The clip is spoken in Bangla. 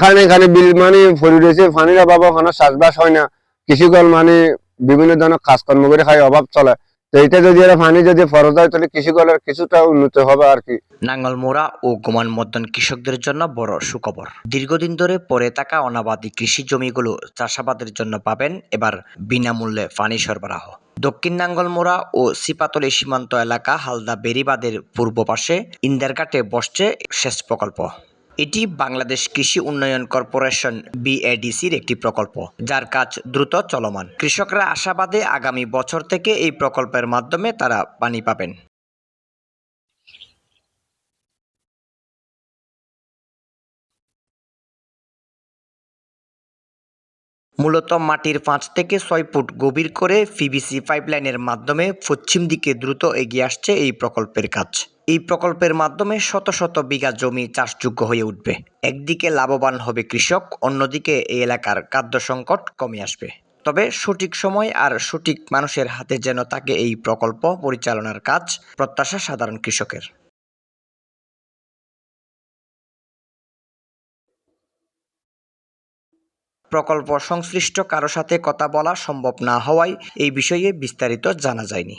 খানে খানে বিল মানে পড়ে রয়েছে। পানির অভাব ওখানে চাষবাস হয় না। কৃষিকল মানে বিভিন্ন ধরনের কাজকর্ম করে খাই অভাব চলে। ও কৃষকদের জন্য বড় সুখবর। দীর্ঘদিন ধরে থাকা অনাবাদি কৃষি জমিগুলো চাষাবাদের জন্য পাবেন, এবার বিনামূল্যে পানি সরবরাহ। দক্ষিণ নাঙ্গলমোড়া ও সিপাতলি সীমান্ত এলাকা হালদা বেরিবাদের পূর্ব পাশে ইন্দারঘাটে বসছে সেচ প্রকল্প। এটি বাংলাদেশ কৃষি উন্নয়ন কর্পোরেশন বিএডিসির একটি প্রকল্প, যার কাজ দ্রুত চলমান। কৃষকরা আশাবাদে আগামী বছর থেকে এই প্রকল্পের মাধ্যমে তারা পানি পাবেন। মূলত মাটির পাঁচ থেকে ছয় ফুট গভীর করে পিভিসি পাইপলাইনের মাধ্যমে পশ্চিম দিকে দ্রুত এগিয়ে আসছে এই প্রকল্পের কাজ। এই প্রকল্পের মাধ্যমে শত শত বিঘা জমি চাষযোগ্য হয়ে উঠবে। একদিকে লাভবান হবে কৃষক, অন্যদিকে এই এলাকার খাদ্য সংকট কমে আসবে। তবে সঠিক সময় আর সঠিক মানুষের হাতে যেন তাকে এই প্রকল্প পরিচালনার কাজ প্রত্যাশা সাধারণ কৃষকের। প্রকল্প সংশ্লিষ্ট কারও সাথে কথা বলা সম্ভব না হওয়ায় এই বিষয়ে বিস্তারিত জানা যায়নি।